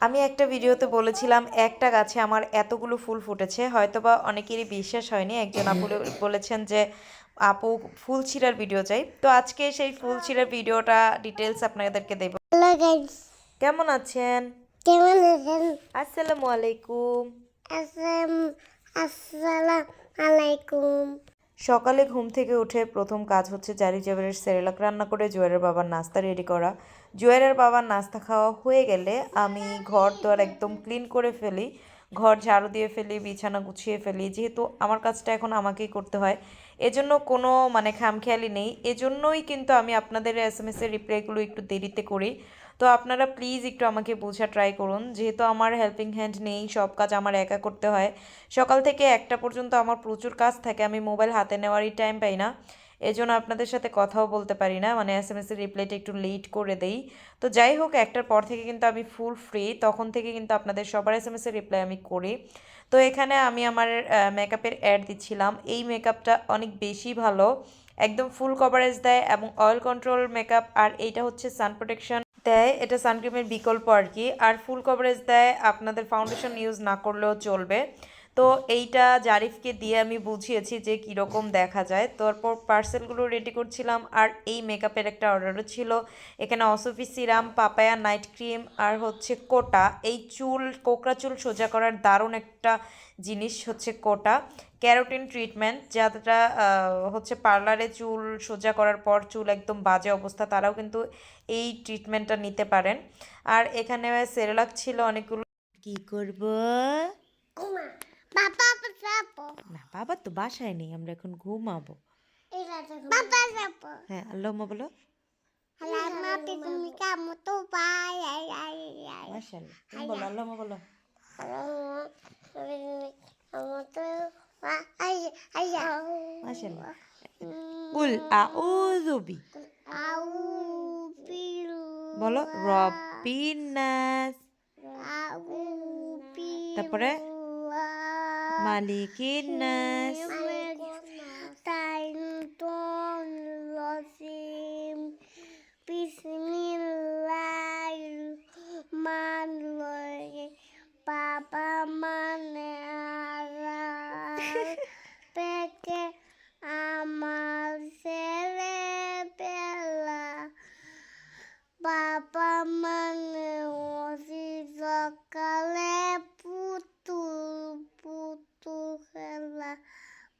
আমি একটা ভিডিওতে বলেছিলাম একটা গাছে আমার এতগুলো ফুল ফুটেছে হয়তোবা অনেকেরই বিশ্বাস হয়নি একজন আপু বলেছেন যে আপু ফুল ছিঁড়ার ভিডিও চাই। তো আজকে সেই ফুল ছিঁড়ার ভিডিওটা ডিটেলস আপনাদেরকে দেব। কেমন আছেন? কেমন আছেন? আসসালামু আলাইকুম। আসসালাম আলাইকুম সকালে ঘুম থেকে উঠে প্রথম কাজ হচ্ছে জারি জাবেরের সেরেলাক রান্না করে জুয়ারের বাবার নাস্তা রেডি করা। জুয়ারের বাবার নাস্তা খাওয়া হয়ে গেলে আমি ঘর দোয়ার একদম ক্লিন করে ফেলি। ঘর ঝাড়ু দিয়ে ফেলি, বিছানা গুছিয়ে ফেলি। যেহেতু আমার কাজটা এখন আমাকেই করতে হয়, এজন্য কোনো মানে খামখেয়ালি নেই। এজন্যই কিন্তু আমি আপনাদের এস এম এসের রিপ্লাইগুলো একটু দেরিতে করি। তো আপনারা প্লিজ একটু আমাকে বোঝা ট্রাই করুন। যেহেতু আমার হেল্পিং হ্যান্ড নেই, সব কাজ আমার একা করতে হয়। সকাল থেকে একটা পর্যন্ত আমার প্রচুর কাজ থাকে, আমি মোবাইল হাতে নেওয়ারই টাইম পাই না। এজন্য আপনাদের সাথে কথাও বলতে পারি না। মানে এস এম এসের রিপ্লাইটা একটু লেট করে দেই। তো যাই হোক, একটার পর থেকে কিন্তু আমি ফুল ফ্রি তখন থেকে কিন্তু আপনাদের সবার এস এম এসের রিপ্লাই আমি করি। তো এখানে আমি আমার মেকআপের অ্যাড দিচ্ছিলাম। এই মেকআপটা অনেক বেশি ভালো। একদম ফুল কভারেজ দেয় এবং অয়েল কন্ট্রোল মেকআপ আর এইটা হচ্ছে সান প্রোটেকশন দেয়। এটা সানক্রিমের বিকল্প আর কি। আর ফুল কভারেজ দেয়। আপনাদের ফাউন্ডেশন ইউজ না করলেও চলবে। তো এইটা জারিফকে দিয়ে আমি বুঝিয়েছি যে কীরকম দেখা যায়। তারপর পার্সেলগুলো রেডি করছিলাম আর এই মেকআপের একটা অর্ডারও ছিল। এখানে অসফি সিরাম পাপায়া নাইট ক্রিম আর হচ্ছে কোটা। এই চুল কোকরা চুল সোজা করার দারুণ একটা জিনিস হচ্ছে কোটা। ক্যারোটিন ট্রিটমেন্ট যারা হচ্ছে পার্লারে চুল সোজা করার পর চুল একদম বাজে অবস্থা তারাও কিন্তু এই ট্রিটমেন্টটা নিতে পারেন। আর এখানে সেরেলাক ছিল অনেকগুলো। কি করব? না বাবা তো বাসায় নেই আমরা এখন ঘুমাবো। হ্যাঁ আল্লাহ বলো। মাশাআল্লাহ বলো বলো। মাশাআল্লাহ। কুল আউযু বি রব্বিন নাস তারপরে? মালিকিন নাস টাইম টন লসিম বিসমিল্লাহ মান লয়ে বাবা মানে পেকে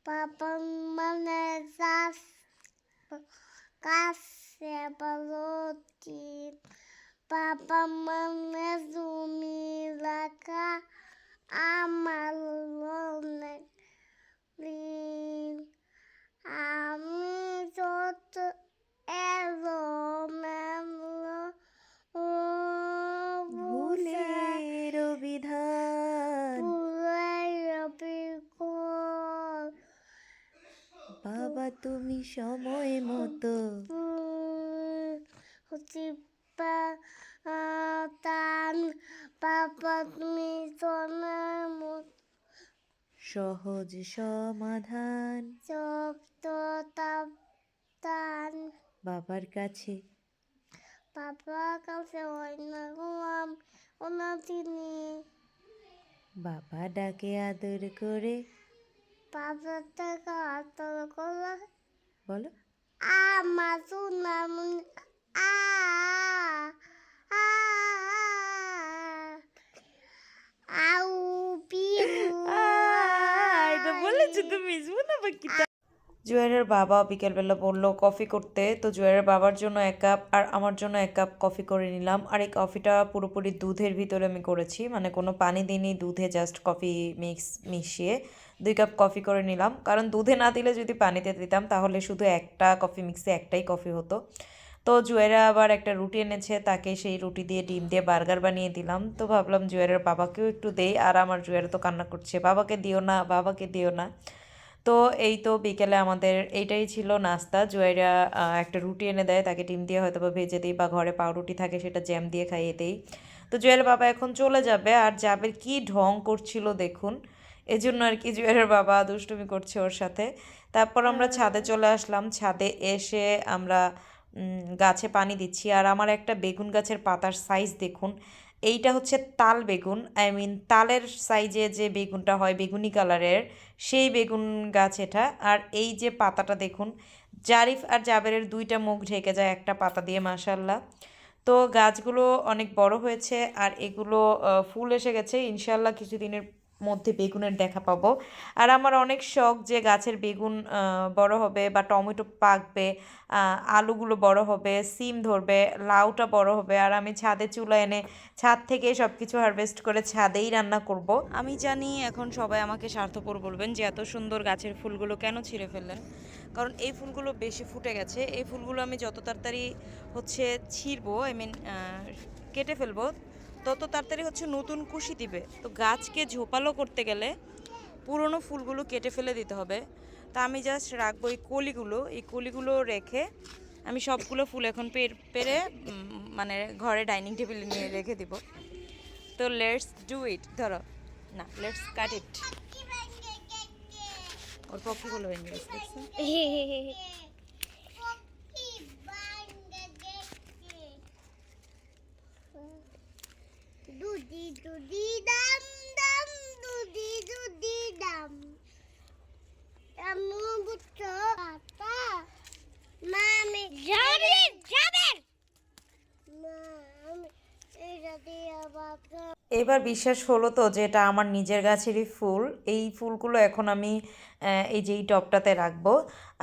বাবা মানে চাষ কাছে বলতি বাবা মানে জমি রাখা আমার অনেক ঋণ। আমি যত এলো মেলো ও ভুলে ভুলের বিধান বাবা তুমি সময় মতো। তান তুমি সহজ সমাধান। তান বাবার কাছে। বাবা কাছে তিনি বাবা ডাকে আদর করে। বাবা থেকে আতর করলো বলো আমার সোনার মন আ আ আউ পিলু এটা বলেছো তুমি শোনা বাকিটা জুয়ারের বাবা বিকেলবেলা বলল, কফি করতে। তো জুয়ারের বাবার জন্য এক কাপ আর আমার জন্য এক কাপ কফি করে নিলাম। আর এই কফিটা পুরোপুরি দুধের ভিতরে আমি করেছি মানে কোনো পানি দিইনি, দুধে জাস্ট কফি মিক্স মিশিয়ে দুই কাপ কফি করে নিলাম। কারণ দুধে না দিলে যদি পানিতে দিতাম, তাহলে শুধু একটা কফি মিক্সে একটাই কফি হতো। তো জুয়েরা আবার একটা রুটি এনেছে, তাকে সেই রুটি দিয়ে ডিম দিয়ে বার্গার বানিয়ে দিলাম। তো ভাবলাম জুয়েরের বাবাকেও একটু দেই, আর আমার জুয়েরা তো কান্না করছে, বাবাকে দিও না, বাবাকে দিও না। তো এই তো বিকেলে আমাদের এইটাই ছিল নাস্তা। জুয়েরা একটা রুটি এনে দেয় তাকে ডিম দিয়ে হয়তো বা ভেজে দিই বা ঘরে পাউরুটি থাকে সেটা জ্যাম দিয়ে খাইয়ে দিই। তো জুয়েলের বাবা এখন চলে যাবে আর যাবে কি ঢং করছিল দেখুন। এই জন্য আর কি জুয়েলের বাবা দুষ্টুমি করছে ওর সাথে। তারপর আমরা ছাদে চলে আসলাম। ছাদে এসে আমরা গাছে পানি দিচ্ছি। আর আমার একটা বেগুন গাছের পাতার সাইজ দেখুন। এইটা হচ্ছে তাল বেগুন। আই মিন তালের সাইজে যে বেগুনটা হয়, বেগুনি কালারের সেই বেগুন গাছ এটা। আর এই যে পাতাটা দেখুন, জারিফ আর জাবেরের দুইটা মুখ ঢেকে যায় একটা পাতা দিয়ে মাশাল্লাহ তো গাছগুলো অনেক বড় হয়েছে আর এগুলো ফুল এসে গেছে। ইনশাল্লাহ কিছুদিনের মধ্যে বেগুনের দেখা পাবো। আর আমার অনেক শখ যে গাছের বেগুন বড় হবে বা টমেটো পাকবে আলুগুলো বড় হবে, সিম ধরবে, লাউটা বড় হবে, আর আমি ছাদে চুলা এনে ছাদ থেকে সব কিছু হারভেস্ট করে ছাদেই রান্না করব। আমি জানি এখন সবাই আমাকে স্বার্থপর বলবেন যে এত সুন্দর গাছের ফুলগুলো কেন ছিঁড়ে ফেললেন। কারণ এই ফুলগুলো বেশি ফুটে গেছে। এই ফুলগুলো আমি যত তাড়াতাড়ি হচ্ছে ছিঁড়বো আই মিন কেটে ফেলব তত তাড়াতাড়ি হচ্ছে নতুন কুশি দিবে। তো গাছকে ঝোপালো করতে গেলে পুরনো ফুলগুলো কেটে ফেলে দিতে হবে। তা আমি জাস্ট রাখব এই কলিগুলো। এই কলিগুলো রেখে আমি সবগুলো ফুল এখন পের- মানে ঘরে ডাইনিং টেবিলে নিয়ে রেখে দিব। তো লেটস ডু ইট ধরো। না লেটস কাট ইট ওর পক্ষীগুলো ভেঙে গেছে দেখছ? পক্ষী বাঙ্গা গেছে দুদি দুদি দাম দাম দুদি দুদি দাম আমি বুঝছ পাপা মামি যাবে যাবে মামি এটা দিয়ে বাবা এবার বিশ্বাস হলো তো যে এটা আমার নিজের গাছেরই ফুল। এই ফুলগুলো এখন আমি এই যে এই টবটাতে রাখব।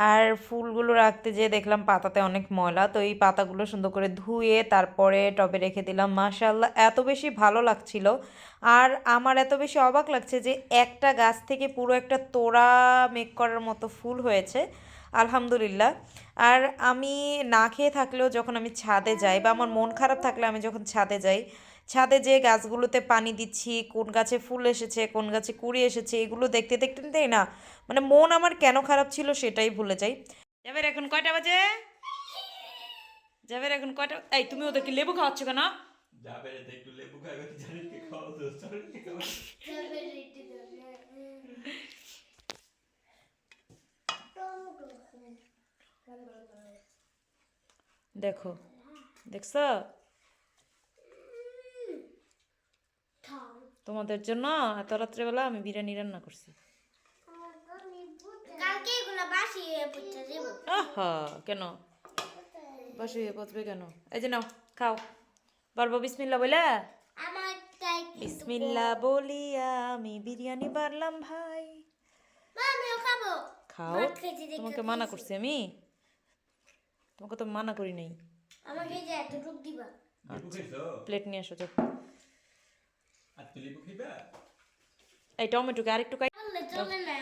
আর ফুলগুলো রাখতে যেয়ে দেখলাম পাতাতে অনেক ময়লা। তো এই পাতাগুলো সুন্দর করে ধুয়ে তারপরে টবে রেখে দিলাম। মাশাল্লাহ এত বেশি ভালো লাগছিল। আর আমার এত বেশি অবাক লাগছে যে একটা গাছ থেকে পুরো একটা তোড়া মেক করার মতো ফুল হয়েছে। আলহামদুলিল্লাহ। আর আমি না খেয়ে থাকলেও যখন আমি ছাদে যাই বা আমার মন খারাপ থাকলে আমি যখন ছাদে যাই ছাদে যে গাছগুলোতে পানি দিচ্ছি কোন গাছে ফুল এসেছে কোন গাছে কুড়ি এসেছে এগুলো দেখতে দেখতে দেই না। মানে মন আমার কেন খারাপ ছিল সেটাই ভুলে যাই। যাবের এখন কয়টা বাজে? যাবের এখন কয়টা? এই তুমি ওদেরকে লেবু খাওয়াচ্ছ কেন? একটু লেবু দেখো দেখছ? তোমাদের জন্য এত রাত্রেবেলা আমি বিরিয়ানি রান্না করছি। কেন? বাসি হয়ে পচবে কেন? এই যে নাও খাও। পারব বিসমিল্লা বলে বিসমিল্লা বলিয়া আমি বিরিয়ানি বাড়লাম ভাই। খাও। তোমাকে মানা করছি আমি? তোমাকে তো মানা করি নাই। আমাকে যে এতটুক দিবা। প্লেট নিয়ে আসো যাও। আর তুলিবু খিবা এই টমেটো আরেকটু কাই চলে না